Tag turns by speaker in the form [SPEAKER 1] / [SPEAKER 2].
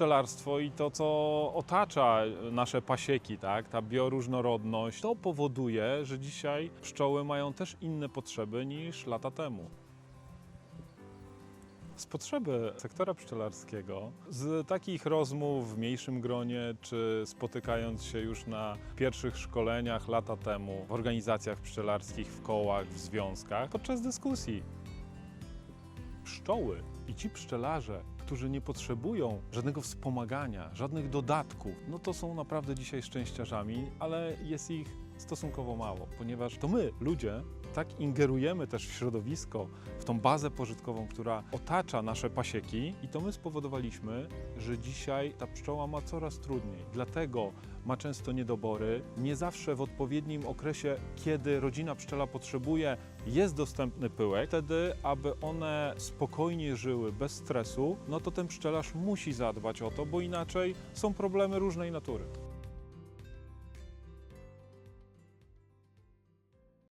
[SPEAKER 1] pszczelarstwo i to, co otacza nasze pasieki, tak? ta bioróżnorodność, to powoduje, że dzisiaj pszczoły mają też inne potrzeby niż lata temu. Z potrzeby sektora pszczelarskiego, z takich rozmów w mniejszym gronie, czy spotykając się już na pierwszych szkoleniach lata temu w organizacjach pszczelarskich, w kołach, w związkach, podczas dyskusji pszczoły i ci pszczelarze, którzy nie potrzebują żadnego wspomagania, żadnych dodatków, no to są naprawdę dzisiaj szczęściarzami, ale jest ich stosunkowo mało, ponieważ to my, ludzie, tak ingerujemy też w środowisko, w tą bazę pożytkową, która otacza nasze pasieki i to my spowodowaliśmy, że dzisiaj ta pszczoła ma coraz trudniej. Dlatego ma często niedobory, nie zawsze w odpowiednim okresie, kiedy rodzina pszczela potrzebuje, jest dostępny pyłek. Wtedy, aby one spokojnie żyły, bez stresu, no to ten pszczelarz musi zadbać o to, bo inaczej są problemy różnej natury.